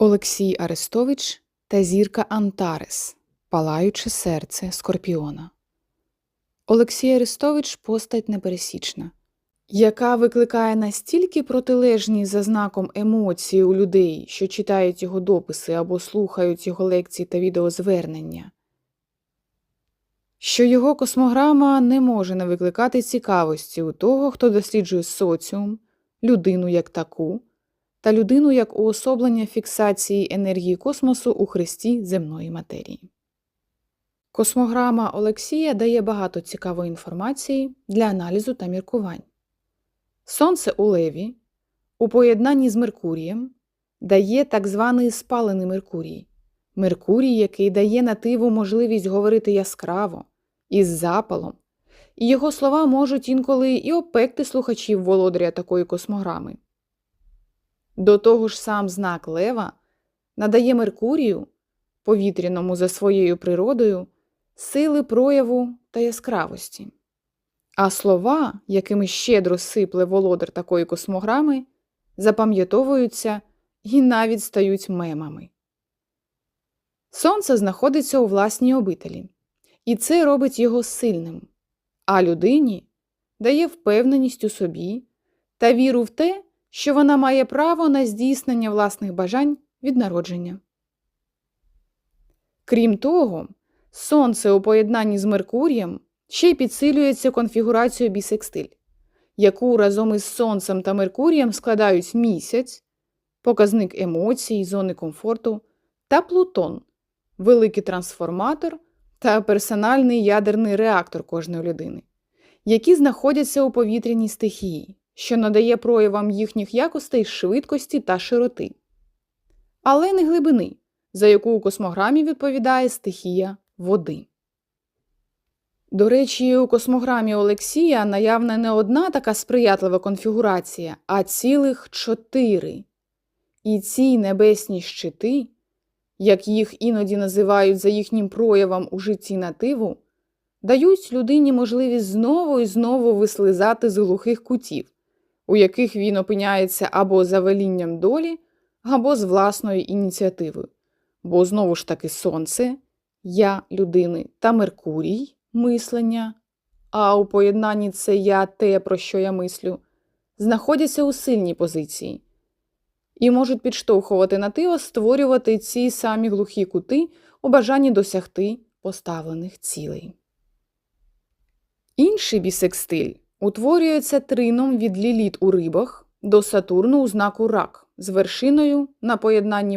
Олексій Арестович та зірка Антарес Палаюче серце Скорпіона. Олексій Арестович постать непересічна, яка викликає настільки протилежні за знаком емоції у людей, що читають його дописи або слухають його лекції та відеозвернення, що його космограма не може не викликати цікавості у того, хто досліджує соціум, людину як таку та людину як уособлення фіксації енергії космосу у хресті земної матерії. Космограма Олексія дає багато цікавої інформації для аналізу та міркувань. Сонце у Леві у поєднанні з Меркурієм дає так званий спалений Меркурій, Меркурій, який дає нативу можливість говорити яскраво, із запалом, і його слова можуть інколи і опекти слухачів володаря такої космограми. До того ж сам знак Лева надає Меркурію, повітряному за своєю природою, сили прояву та яскравості. А слова, якими щедро сипле володар такої космограми, запам'ятовуються і навіть стають мемами. Сонце знаходиться у власній обителі, і це робить його сильним, а людині дає впевненість у собі та віру в те, що вона має право на здійснення власних бажань від народження. Крім того, Сонце у поєднанні з Меркурієм ще й підсилюється конфігурацією бісекстиль, яку разом із Сонцем та Меркурієм складають місяць, показник емоцій, зони комфорту та Плутон, великий трансформатор та персональний ядерний реактор кожної людини, які знаходяться у повітряній стихії що надає проявам їхніх якостей швидкості та широти, але не глибини, за яку у космограмі відповідає стихія води. До речі, у космограмі Олексія наявна не одна така сприятлива конфігурація, а цілих чотири. І ці небесні щити, як їх іноді називають за їхнім проявом у житті нативу, дають людині можливість знову і знову вислизати з глухих кутів, у яких він опиняється або за велінням долі, або з власною ініціативою. Бо знову ж таки сонце, я людини та Меркурій мислення, а у поєднанні це я те, про що я мислю, знаходяться у сильній позиції і можуть підштовхувати на тиво створювати ці самі глухі кути у бажанні досягти поставлених цілей. Інший бісекстиль утворюється трином від ліліт у рибах до Сатурну у знаку рак з вершиною на поєднанні